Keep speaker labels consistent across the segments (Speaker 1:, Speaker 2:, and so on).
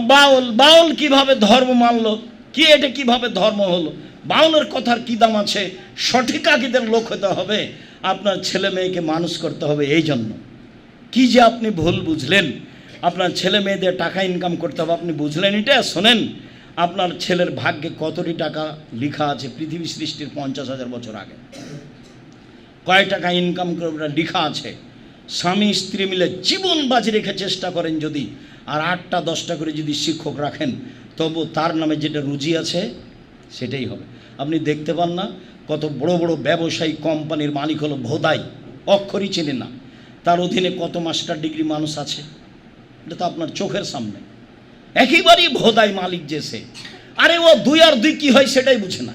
Speaker 1: বাউল বাউল কীভাবে ধর্ম মানলো? কি এটা কীভাবে ধর্ম হলো? বাউলের কথার কি দাম আছে? সঠিক আকিদের লোক হতে হবে। আপনার ছেলে মেয়েকে মানুষ করতে হবে এই জন্য। কি যে আপনি ভুল বুঝলেন? আপনার ছেলে মেয়েদের টাকা ইনকাম করতে হবে, আপনি বুঝলেন এটা? শোনেন, আপনার ছেলের ভাগ্যে কতটি টাকা লিখা আছে পৃথিবী সৃষ্টির পঞ্চাশ হাজার বছর আগে? কয় টাকা ইনকাম ওটা লেখা আছে। স্বামী স্ত্রী মিলে জীবন বাজি রেখে চেষ্টা করেন যদি আর আটটা, দশটা করে যদি শিক্ষক রাখেন, তবু তার নামে যেটা রুজি আছে, সেটাই হবে। আপনি দেখতে পান না, কত বড় বড় ব্যবসায়ী কোম্পানির মালিক হলো ভোদাই। অক্ষরই চেনে না। তার অধীনে কত মাস্টার ডিগ্রি মানুষ আছে। এটা তো আপনার চোখের সামনে। একেবারেই ভোদাই মালিক যে সে। আরে ও দুই আর দুই কি হয় সেটাই বুঝে না।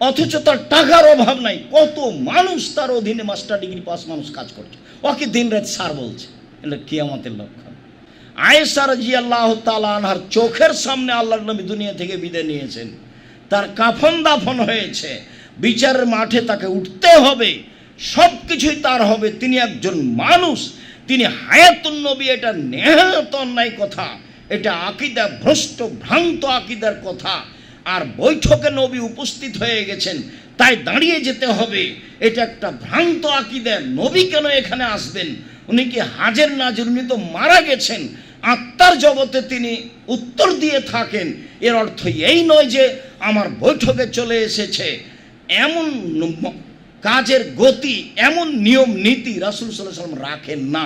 Speaker 1: অথচ তার টাকার অভাব নাই। কত মানুষ তার অধীনে মাস্টার ডিগ্রি পাস মানুষ কাজ করছে। ওকে দিন রাত সার বলছে। এটা কিয়ামতের লক্ষণ। আয়েসার জি আল্লাহ তালা আনহার চোখের সামনে আল্লাহর নবী দুনিয়া থেকে বিদায় নিয়েছেন। তার কাফন দাফন হয়েছে। বিচারের মাঠে তাকে উঠতে হবে। সব কিছুই তার হবে। তিনি একজন মানুষ। তিনি হায়াতুন নবী, এটা নেহাত অন্যায় কথা। এটা আকিদা ভ্রষ্ট, ভ্রান্ত আকিদার কথা। আর বৈঠকে নবী উপস্থিত হয়ে গেছেন। তাই দাঁড়িয়ে যেতে হবে। এটা একটা ভ্রান্ত আকিদার নবী কেন এখানে আসবেন? উনি কি হাজের নাজর উনি তো মারা গেছেন, আত্মার জগতে তিনি উত্তর দিয়ে থাকেন। এর অর্থ এই নয় যে আমার বৈঠকে চলে এসেছে। এমন কাজের গতি, এমন নিয়ম, নীতি রাসুল সাল্লাম রাখেন না।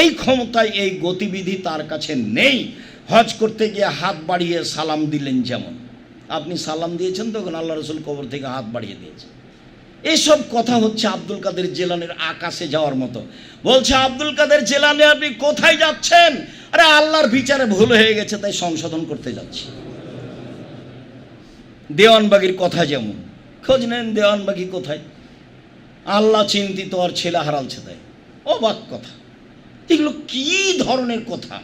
Speaker 1: এই ক্ষমতায় এই গতিবিধি তার কাছে নেই। হজ করতে গিয়ে হাত বাড়িয়ে সালাম দিলেন যেমন। আপনি সালাম দিয়েছেন তখন আল্লাহ রসুল কবর থেকে হাত বাড়িয়ে দিয়েছে এইসব কথা হচ্ছে আব্দুল কাদের জেলানের আকাশে যাওয়ার মতো। বলছে, আব্দুল কাদের জেলানে আপনি কোথায় যাচ্ছেন? আরে, আল্লাহর বিচারে ভুল হয়ে গেছে, তাই সংশোধন করতে যাচ্ছি। দেওয়ানবাগির কথা যেমন। খোঁজ নেন দেওয়ানবাগি কোথায়। আল্লাহ চিন্তিত আর ছেলে হারালছে তাই। অবাক কথা। এগুলো কি ধরনের কথা?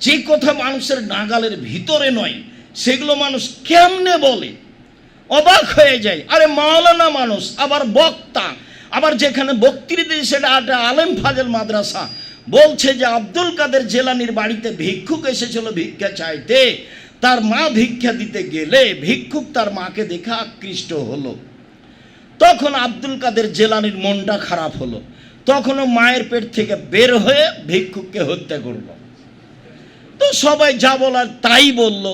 Speaker 1: যে কথা মানুষের নাগালের ভিতরে নয়, সেগুলো মানুষ কেমনে বলে? অবাক হয়ে যায়। আরে মাওলানা মানুষ, আবার বক্তা, আবার যেখানে বক্তৃতা সেটা একটা আলেম ফাজেল মাদ্রাসা। বলছে যে আব্দুল কাদের জেলানির বাড়িতে ভিক্ষুক এসেছিল ভিক্ষা চাইতে। তার মা ভিক্ষা দিতে গেলে ভিক্ষুক তার মাকে দেখে আকৃষ্ট হলো। তখন আব্দুল কাদের জেলানির মনটা খারাপ হলো। তখনও মায়ের পেট থেকে বের হয়ে ভিক্ষুককে হত্যা করল। তো সবাই যা বলার তাই বলল।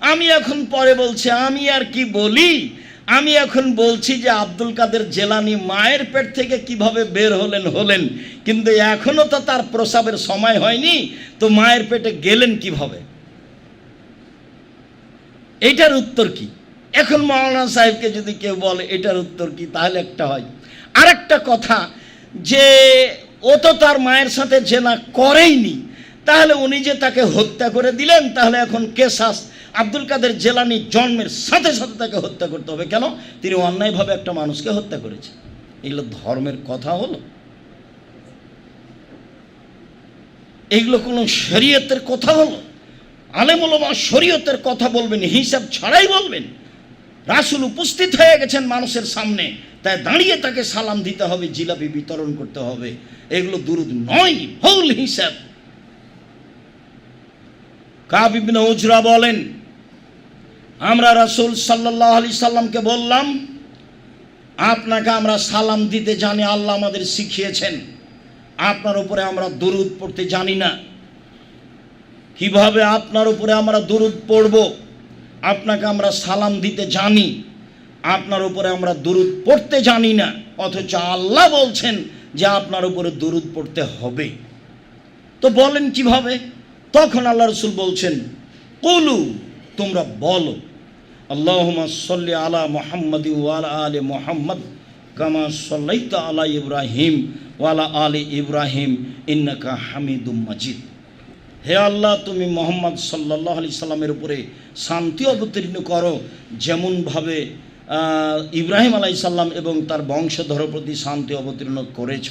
Speaker 1: আমি এখন পরে বলছি, আমি আর কি বলি? আমি এখন বলছি যে আব্দুল কাদের জেলানি মায়ের পেট থেকে কীভাবে বের হলেন হলেন। কিন্তু এখনও তো তার প্রসাবের সময় হয়নি, তো মায়ের পেটে গেলেন কীভাবে? এটার উত্তর কি? এখন মৌলানা সাহেবকে যদি কেউ বলে, এটার উত্তর কি? তাহলে একটা হয়। আরেকটা কথা, যে ও তো তার মায়ের সাথে জেনা করেইনি, তাহলে উনি যে তাকে হত্যা করে দিলেন, তাহলে এখন কেসাস আব্দুল কাদের জেলানি জন্মের সাথে সাথে তাকে হত্যা করতে হবে। কেন? তিনি অন্যায়ভাবে একটা মানুষকে হত্যা করেছে এগুলো ধর্মের কথা হলো। এগুলো কোনো শরীয়তের কথা হলো? আলেমুলমা শরীয়তের কথা বলবেন, হিসাব ছাড়াই বলবেন। রাসুল উপস্থিত হয়ে গেছেন মানুষের সামনে। তাই দাঁড়িয়ে তাকে সালাম দিতে হবে, জিলাপি বিতরণ করতে হবে। এগুলো দুরুদ নয় হিসাব। কাবিবিন উজরা বলেন, আমরা রাসুল সাল্লাহ আলি সাল্লামকে বললাম, আপনাকে আমরা সালাম দিতে জানি, আল্লাহ আমাদের শিখিয়েছেন। আপনার উপরে আমরা দরুদ পড়তে জানি না। কীভাবে আপনার উপরে আমরা দরুদ পড়ব? আপনাকে আমরা সালাম দিতে জানি, আপনার উপরে আমরা দরুদ পড়তে জানি না। অথচ আল্লাহ বলছেন যে আপনার উপরে দরুদ পড়তে হবে। তো বলেন কীভাবে? তখন আল্লাহ রসুল বলছেন, কলু, তোমরা বলো আল্লাহুমা সল্লি আলা মোহাম্মদ ওয়ালা আলে মোহাম্মদ কামা সল্লাইতা আলা ইব্রাহিম ওয়ালা আলে ইব্রাহিম ইন্নাকা হামিদুম মাজিদ। হে আল্লাহ, তুমি মোহাম্মদ সাল্লাহ আলি সাল্লামের উপরে শান্তি অবতীর্ণ করো, যেমনভাবে ইব্রাহিম আলাই সাল্লাম এবং তার বংশধর প্রতি শান্তি অবতীর্ণ করেছ।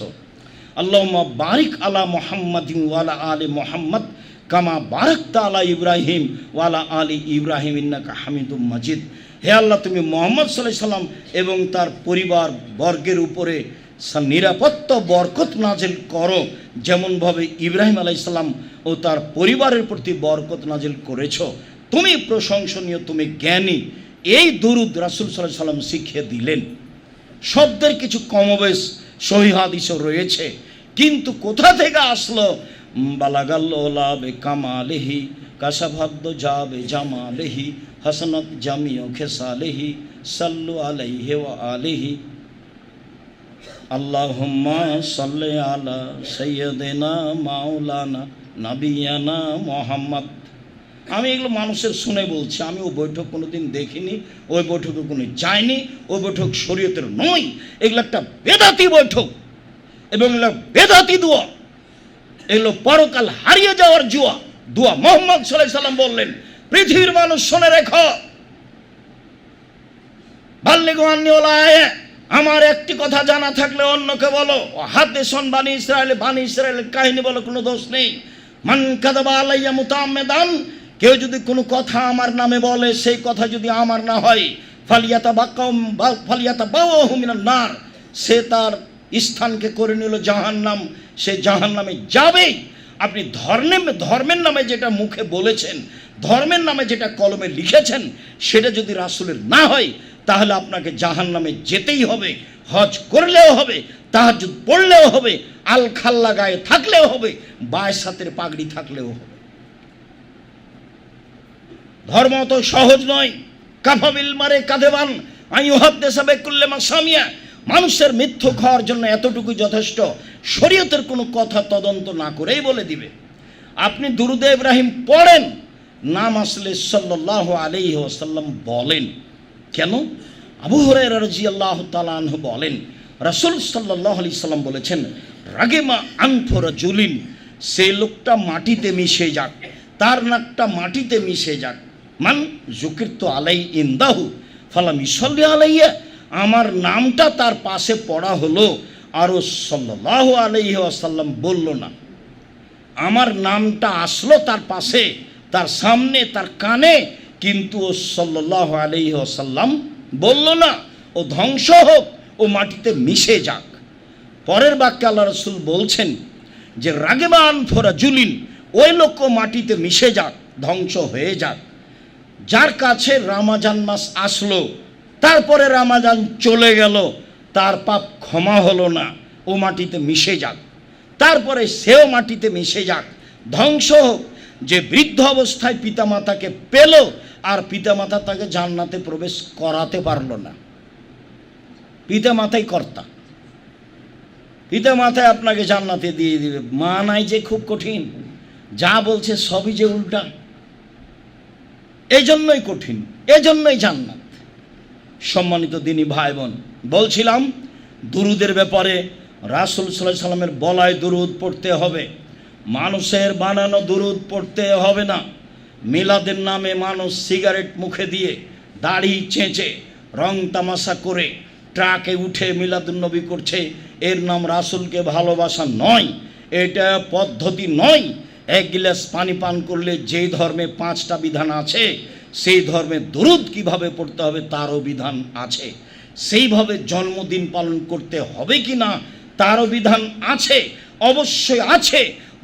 Speaker 1: আল্লাহমা বারিক আলা মোহাম্মদ ওয়ালা আলী মোহাম্মদ কামা বারাক আলা ইব্রাহিম ওয়ালা আলী ইব্রাহিম ইন্নাকা হামিদুম মাজিদ। হে আল্লাহ, তুমি মোহাম্মদ সাল্লাহ সাল্লাম এবং তার পরিবার বর্গের উপরে নিরাপত্তা, বরকত নাজেল করো, যেমনভাবে ইব্রাহিম আলাইসাল্লাম ও তার পরিবারের প্রতি বরকত নাজিল করেছ। তুমি প্রশংসনীয়, তুমি জ্ঞানী। এই দরুদ রাসুল সাল্লাহ সাল্লাম শিখিয়ে দিলেন। শব্দের কিছু কমবেশ সহিহাদিসও রয়েছে। কিন্তু কোথা থেকে আসলো? বালাগাল্লা বে কামালেহি কাসাভাদ্দ যাবে জামালেহি, হাসনত জামিও খেসালেহি, সাল্লু আলাইহি ওয়া আলিহি। আল্লাহুম্মা সাল্লি আলা সাইয়্যিদিনা মাওলানা নাবিয়ানা মোহাম্মদ। আমি এগুলো মানুষের শুনে বলছি, আমি ওই বৈঠক কোনো দিন দেখিনি, ওই বৈঠকে কোনো যাইনি ওই বৈঠক শরীয়তের নয়, এগুলো একটা বেদাতি বৈঠক। এবং এগুলো বেদাতি দোয়া। এগুলো পরকাল হারিয়ে যাওয়ার জুয়া। দোয়া মোহাম্মদ সাল্লাহ সাল্লাম বললেন, পৃথিবীর মানুষ শুনে রেখো। বাল্যগোয়ান্নিওলায় আমার একটি কথা জানা থাকলে অন্যকে বলো। হাতে শোন বানি ইসরায়েল বানি ইসরায়েলের কাহিনী বলো কোনো দোষ নেই। মান কাদাবা আলাইয়া মুতাম্মেদান কেউ যদি কোনো কথা আমার নামে বলে, সেই কথা যদি আমার না হয় ফালিয়াতা বাক্কাম ফালিয়াতা বাউ মিনান নার। সে তার স্থানকে করে নিল জাহান্নাম। সে জাহান্নামে যাবেই। আপনি ধর্মে, ধর্মের নামে যেটা মুখে বলেছেন, ধর্মের নামে যেটা কলমে লিখেছেন, সেটা যদি রাসুলের না হয়, তাহলে আপনাকে জাহান নামে যেতেই হবে, হজ করলেও হবে তাহাজ পড়লেও হবে, আল খাল্লা গায়ে থাকলেও হবে বায়ের সাথের পাগড়ি থাকলেও হবে। ধর্ম তো সহজ নয়। কাফাবিল মারে কাঁধেবান আমি উহাদ্দে সাবে করলে মা সামিয়া মানুষের মিথ্যু খাওয়ার জন্য এতটুকু যথেষ্ট, শরীয়তের কোনো কথা তদন্ত না করেই বলে দিবে। আপনি দুরুদে ইব্রাহিম পড়েন, নাম আসলে সাল্লাহ আলাইহি ওয়াসাল্লাম বলেন। কেন? আবু হরাই রাজি আল্লাহ তালাহ বলেন, রাসুল সাল্লাহ আলি সাল্লাম বলেছেন, রাগেমা আনফোরা জুলিন সে লোকটা মাটিতে মিশে যাক, তার নাকটা মাটিতে মিশে যাক। মান জুকির তো আলাই ইন্দাহু, ফালাম ইসল্লি আলাইয়া আমার নামটা তার পাশে পড়া হলো। আরও সাল্লাহ আলাইহি আসাল্লাম বলল না। আমার নামটা আসলো তার পাশে, তার সামনে, তার কানে, কিন্তু ও সাল্লাহ আলহি আসাল্লাম বলল না। ও ধ্বংস হোক, ও মাটিতে মিশে যাক। পরের বাক্যে আল্লাহ রসুল বলছেন যে, রাগেবান ফোরা জুলিন ওই লোক মাটিতে মিশে যাক, ধ্বংস হয়ে যাক। যার কাছে রামাজান মাস আসলো তারপরে রামাজান চলে গেল। তার পাপ ক্ষমা হলো না, ও মাটিতে মিশে যাক। তারপরে সেও মাটিতে মিশে যাক। ধ্বংস হোক। যে বৃদ্ধ অবস্থায় পিতামাতাকে পেল, আর পিতামাতা তাকে জান্নাতে প্রবেশ করাতে পারল না। পিতামাতাই কর্তা। পিতামাতায় আপনাকে জান্নাতে দিয়ে দিবে। মা নাই যে খুব কঠিন। যা বলছে সবই যে উল্টা। এই জন্যই কঠিন, এজন্যই জান্নাত। সম্মানিত দিনী ভাই বোন, বলছিলাম, দুরুদের ব্যাপারে রাসুল সাল্লাহ সাল্লামের বলায় দুরুদ পড়তে হবে। মানুষের বানানো দুরুদ পড়তে হবে না। মিলাদের নামে মানুষ সিগারেট মুখে দিয়ে দাড়ি চেঁচে, রং তামাশা করে ট্রাকে উঠে মিলাদুন্নবী করছে। এর নাম রাসুলকে ভালোবাসা নয়, এটা পদ্ধতি নয়। এক গিলাস পানি পান করলে যেই ধর্মে পাঁচটা বিধান আছে সেই ধর্মে দুরুদ কীভাবে পড়তে হবে তারও বিধান আছে। সেইভাবে জন্মদিন পালন করতে হবে কি না তারও বিধান আছে, অবশ্যই আছে।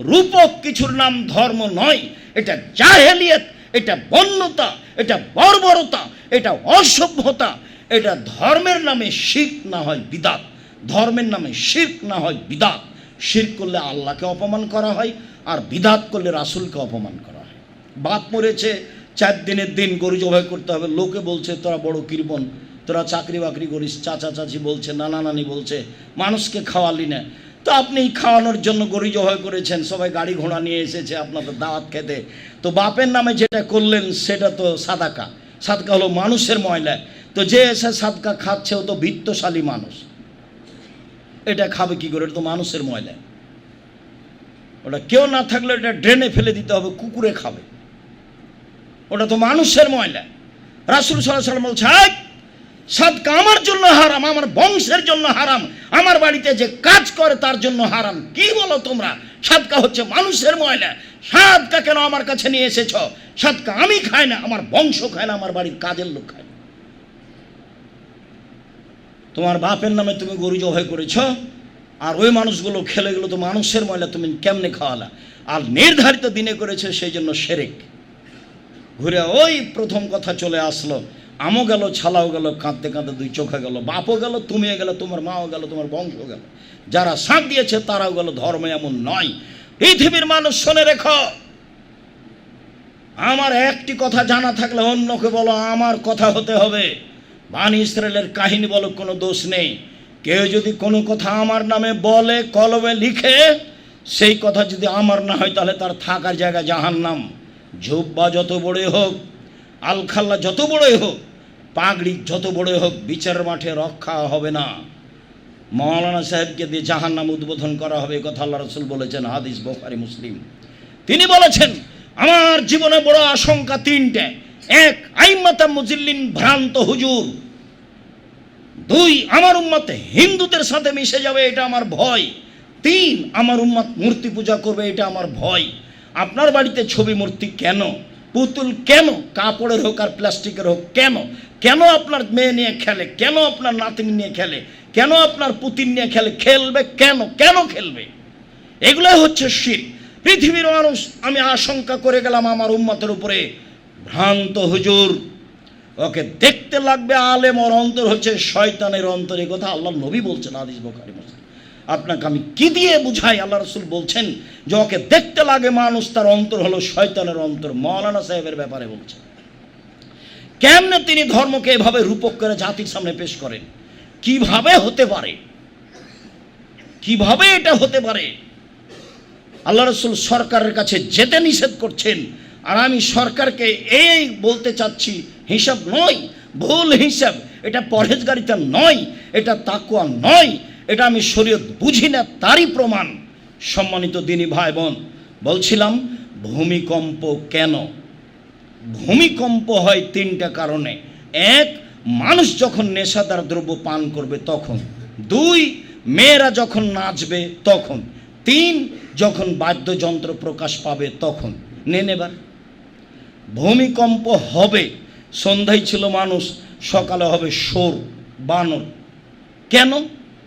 Speaker 1: রূপক কিছুর নাম ধর্ম নয়, এটা জাহেলিয়ত, এটা বন্যতা, এটা বর্বরতা, এটা অসভ্যতা, এটা ধর্মের নামে শিখ না হয় বিদাত, ধর্মের নামে শিখ না হয় বিদাত। শির করলে আল্লাহকে অপমান করা হয় আর বিদাত করলে রাসুলকে অপমান করা হয়। বাপ মরেছে চার দিনের দিন গরু জবাই করতে হবে। লোকে বলছে, তোরা বড় কৃপন তোরা চাকরি বাকরি করিস, চাচা চাচি বলছে, নানা নানি বলছে, মানুষকে খাওয়ালি না। তো আপনি খাওয়ানোর জন্য গরু জবাই করেছেন, সবাই গাড়ি ঘোড়া নিয়ে এসেছে আপনাদের দাওয়াত খেতে। তো বাপের নামে যেটা করলেন, সেটা তো সাদাকা। সাদকা হলো মানুষের ময়লা। তো যে এসে সাদকা খাচ্ছে, ও তো বৃত্তশালী মানুষ। এটা খাবে কি করে? এটা তো মানুষের ময়লা। ওটা কেউ না থাকলে এটা ড্রেনে ফেলে দিতে হবে, কুকুরে খাবে। ওটা তো মানুষের ময়লা। রাসুল সাল্লাম বলছে "হাই, সাদকা আমার জন্য হারাম আমার বংশের জন্য হারাম আমার বাড়িতে যে কাজ করে তার জন্য হারাম। কি বলো তোমরা? সাদকা হচ্ছে মানুষের ময়লা। সাদকা কেন আমার কাছে নিয়ে এসেছ? সাদকা আমি খাই না আমার বংশ খায় না আমার বাড়ির কাজের লোক খায়। তোমার বাপের নামে তুমি গরু জবাই করেছ আর ওই মানুষগুলো খেলে গেলো তো মানুষের ময়লা তুমি কেমনে খাওয়ালা? আর নির্ধারিত দিনে করেছে সেই জন্য সেরেক। ঘুরে ওই প্রথম কথা চলে আসলো। আমও গেল, ছালাও গেল, কাঁদতে কাঁদতে দুই চোখে গেল, বাপও গেল, তুমিও গেল, তোমার মাও গেল, তোমার বংশ গেল। যারা সাঁত দিয়েছে তারাও গেল, ধর্ম এমন নয়। পৃথিবীর মানুষ শোনে রেখো। আমার একটি কথা জানা থাকলে অন্যকে বলো, আমার কথা হতে হবে। বানি ইসরায়েলের কাহিনী বলো, কোনো দোষ নেই। কেউ যদি কোনো কথা আমার নামে বলে, কলমে লিখে, সেই কথা যদি আমার না হয়, তাহলে তার থাকার জায়গা জাহান নাম জুব্বা যত বড়ই হোক, আলখাল্লা যত বড়ই হোক, পাগড়ি যত বড়ই হোক, বিচার মাঠে রক্ষা হবে না। মৌলানা সাহেবকে দিয়ে জাহান নাম উদ্বোধন করা হবে কথা আল্লাহ রসুল বলেছেন, হাদিস বোখারি, মুসলিম। তিনি বলেছেন, আমার জীবনে বড় আশঙ্কা তিনটে। এক আইমাতা মুজিল্লিন ভ্রান্ত হুজুর। দুই, আমার উম্মত হিন্দুদের সাথে মিশে যাবে, এটা আমার ভয়। তিন, আমার উম্মত মূর্তি পূজা করবে, এটা আমার ভয়। আপনার বাড়িতে ছবি মূর্তি কেন? পুতুল কেন? কাপড়ের হোক আর প্লাস্টিকের হোক, কেন? কেন আপনার মেয়ে নিয়ে খেলে? কেন আপনার নাতিন নিয়ে খেলে? কেন আপনার পুতিন নিয়ে খেলে? খেলবে কেন? কেন খেলবে? এগুলোই হচ্ছে শির। পৃথিবীর মানুষ, আমি আশঙ্কা করে গেলাম আমার উম্মতের উপরে। ভ্রান্ত হুজুর, ওকে দেখতে লাগবে আলেম, ওর অন্তর হচ্ছে শয়তানের অন্তর। কথা আল্লাহ নবী বলছেন আদিস বোখারি, মুসলিম। আপনাকে আমি কি দিয়ে বুঝাই? আল্লাহ রসুল বলছেন, যে ওকে দেখতে লাগে মানুষ, তার অন্তর হলো শয়তানের অন্তর। মৌলানা সাহেবের ব্যাপারে বলছেন। কেমনে তিনি ধর্মকে এভাবে রূপক করে জাতির সামনে পেশ করেন? কীভাবে হতে পারে? কীভাবে এটা হতে পারে? আল্লাহ রসুল সরকারের কাছে যেতে নিষেধ করছেন, আর আমি সরকারকে এই বলতে চাচ্ছি, হিসাব নয়, ভুল হিসাব। এটা পরহেজগারিতা নয়, এটা তাকুয়া নয় এটা আমি শরীয়ত বুঝি না, তারই প্রমাণ। সম্মানিত দিনী ভাই বোন বলছিলাম, ভূমিকম্প কেন? ভূমিকম্প হয় তিনটা কারণে। এক, মানুষ যখন নেশাদার দ্রব্য পান করবে তখন। দুই, মেয়েরা যখন নাচবে তখন। তিন, যখন বাদ্যযন্ত্র প্রকাশ পাবে তখন। নেন এবার। ভূমিকম্প হবে, সন্ধ্যায় ছিল মানুষ, সকালে হবে সোর, বানর। কেন?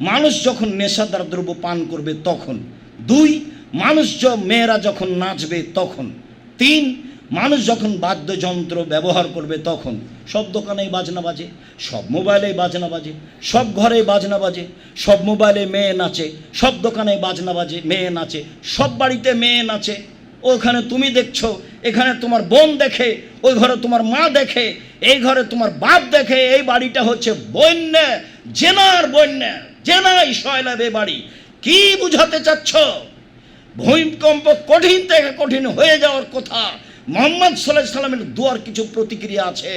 Speaker 1: মানুষ যখন নেশাদার দ্রব্য পান করবে তখন। দুই, মানুষ মেয়েরা যখন নাচবে তখন। তিন, মানুষ যখন বাদ্যযন্ত্র ব্যবহার করবে তখন। সব দোকানেই বাজনা বাজে, সব মোবাইলেই বাজনা বাজে, সব ঘরেই বাজনা বাজে, সব মোবাইলে মেয়ে নাচে, সব দোকানে বাজনা বাজে, মেয়ে নাচে, সব বাড়িতে মেয়ে নাচে। ওখানে তুমি দেখছ, এখানে তোমার বোন দেখে, ওই ঘরে তোমার মা দেখে, এই ঘরে তোমার বাপ দেখে, এই বাড়িটা হচ্ছে বন্যা, জেনার বন্যা। জেনাই এ বাড়ি, কি বুঝাতে চাচ্ছ? ভূমিকম্প কঠিন থেকে কঠিন হয়ে যাওয়ার কথা। মোহাম্মদ সাল্লাহ সাল্লামের দুয়ার কিছু প্রতিক্রিয়া আছে,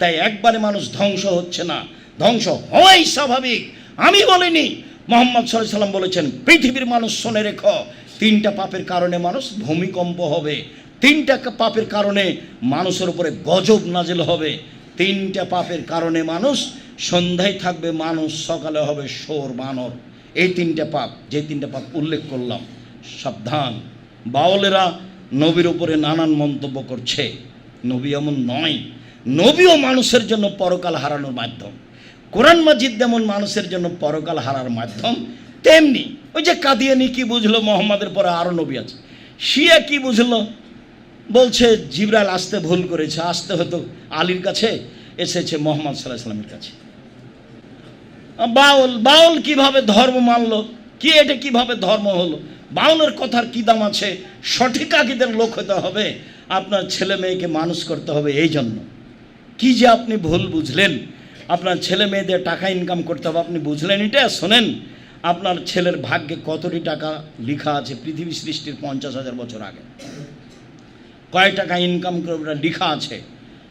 Speaker 1: তাই একবারে মানুষ ধ্বংস হচ্ছে না। ধ্বংস হওয়াই স্বাভাবিক। আমি বলিনি, মোহাম্মদ সাল্লাহ সাল্লাম বলেছেন, পৃথিবীর মানুষ শোনে রেখো, তিনটা পাপের কারণে মানুষ ভূমিকম্প হবে। তিনটা পাপের কারণে মানুষের উপরে গজব নাজেল হবে। তিনটা পাপের কারণে মানুষ সন্ধ্যায় থাকবে মানুষ, সকালে হবে সোর বানর। এই তিনটা পাপ, যে তিনটা পাপ উল্লেখ করলাম, সাবধান। বাউলেরা নবীর উপরে নানান মন্তব্য করছে। নবী এমন নয়, নবীও মানুষের জন্য পরকাল হারানোর মাধ্যম। কোরআন মাজিদ যেমন মানুষের জন্য পরকাল হারার মাধ্যম, তেমনি ওই যে কাদিয়ানি কি বুঝলো মোহাম্মদের পরে আরও নবী আছে। শিয়া কি বুঝলো? বলছে জিবরাল আসতে ভুল করেছে, আসতে হতো আলীর কাছে এসেছে মোহাম্মদ সাল্লাহ সাল্লামের কাছে। বাউল বাউল কীভাবে ধর্ম মানলো? কি এটা কীভাবে ধর্ম হলো? বাউলের কথার কি দাম আছে? সঠিক আকিদের লোক হতে হবে। আপনার ছেলে মেয়েকে মানুষ করতে হবে এই জন্য। কি যে আপনি ভুল বুঝলেন? আপনার ছেলে মেয়েদের টাকা ইনকাম করতে হবে, আপনি বুঝলেন এটা? শোনেন, আপনার ছেলের ভাগ্যে কতটি টাকা লিখা আছে পৃথিবী সৃষ্টির পঞ্চাশ হাজার বছর আগে? কয় টাকা ইনকাম করে ওটা লেখা আছে?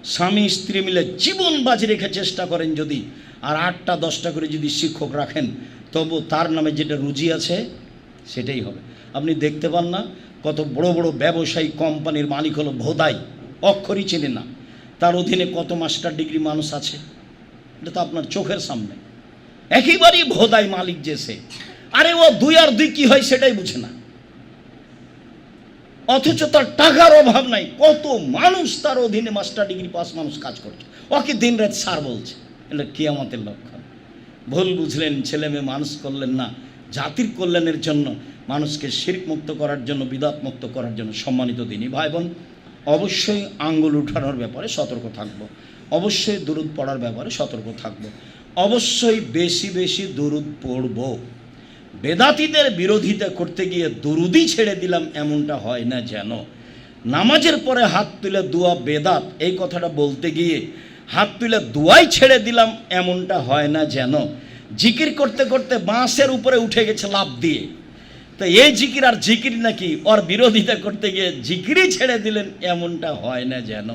Speaker 1: স্বামী স্ত্রী মিলে জীবন বাজি রেখে চেষ্টা করেন যদি আর আটটা, দশটা করে যদি শিক্ষক রাখেন, তবু তার নামে যেটা রুজি আছে, সেটাই হবে। আপনি দেখতে পান না, কত বড় বড় ব্যবসায়ী কোম্পানির মালিক হলো ভোদাই, অক্ষরই চেনে না। তার অধীনে কত মাস্টার ডিগ্রি মানুষ আছে, এটা তো আপনার চোখের সামনে। একেবারেই ভোদাই মালিক যে সে, আরে ও দুই আর দুই কি হয় সেটাই বুঝে না। অথচ তার টাকার অভাব নাই, কত মানুষ তার অধীনে মাস্টার ডিগ্রি পাস মানুষ কাজ করছে। ওকে দিন রাত সার বলছে। এটা কিয়ামতের লক্ষণ। ভুল বুঝলেন ছেলে মেয়ে মানুষ করলেন না। জাতির কল্যাণের জন্য, মানুষকে শিরক মুক্ত করার জন্য, বিদাত মুক্ত করার জন্য সম্মানিত দিনই ভাই বোন অবশ্যই আঙ্গুল উঠানোর ব্যাপারে সতর্ক থাকব। অবশ্যই দুরুদ পড়ার ব্যাপারে সতর্ক থাকব। অবশ্যই বেশি বেশি দুরুদ পড়ব। বেদাতিদের বিরোধিতা করতে গিয়ে দুরুদি ছেড়ে দিলাম, এমনটা হয় না যেন। নামাজের পরে হাত তুলে দোয়া বেদাত, এই কথাটা বলতে গিয়ে হাত তুলে দোয়াই ছেড়ে দিলাম, এমনটা হয় না যেন। জিকির করতে করতে বাঁশের উপরে উঠে গেছে লাভ দিয়ে। তো এই জিকির আর জিকির নাকি? ওর বিরোধিতা করতে গিয়ে জিকিরই ছেড়ে দিলেন, এমনটা হয় না যেন।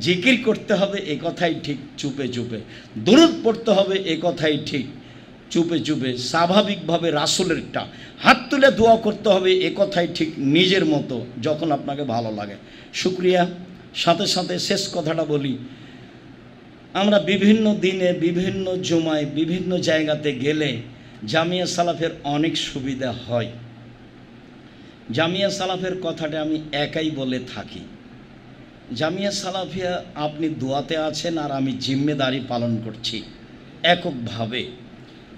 Speaker 1: জিকির করতে হবে, এ কথাই ঠিক, চুপে চুপে। দুরুদ পড়তে হবে, এ কথাই ঠিক, চুপে চুপে। স্বাভাবিকভাবে রাসুলেরটা হাত তুলে দোয়া করতে হবে, এ কথাই ঠিক নিজের মতো, যখন আপনাকে ভালো লাগে। শুক্রিয়া। সাথে সাথে শেষ কথাটা বলি আমরা বিভিন্ন দিনে, বিভিন্ন জমায়, বিভিন্ন জায়গাতে গেলে জামিয়া সালাফের অনেক সুবিধা হয়। জামিয়া সালাফের কথাটা আমি একাই বলে থাকি। জামিয়া সালাফিয়া আপনি দোয়াতে আছেন আর আমি জিম্মেদারি পালন করছি এককভাবে।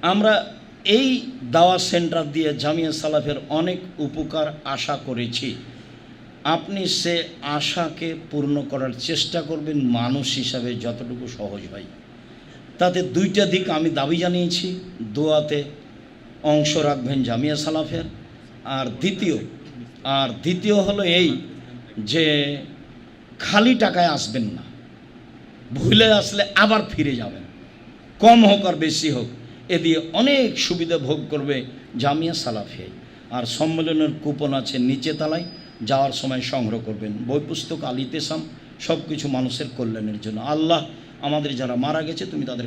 Speaker 1: আমরা এই দাওয়া সেন্টার দিয়ে জামিয়া সালাফের অনেক উপকার আশা করেছি। আপনি সে আশাকে পূর্ণ করার চেষ্টা করবেন মানুষ হিসাবে যতটুকু সহজ হয়। তাতে দুইটা দিক আমি দাবি জানিয়েছি। দোয়াতে অংশ রাখবেন জামিয়া সালাফের। আর দ্বিতীয় আর দ্বিতীয় হলো এই যে খালি টাকায় আসবেন না। ভুলে আসলে আবার ফিরে যাবেন। কম হোক আর বেশি হোক, এ দিয়ে অনেক সুবিধা ভোগ করবে জামিয়া সালাফিয়াই আর সম্মেলনের কুপন আছে নিচে তালায়। যাওয়ার সময় সংগ্রহ করবেন। বই পুস্তক আলিতেসাম সব কিছু মানুষের কল্যাণের জন্য। আল্লাহ আমাদের যারা মারা গেছে, তুমি তাদের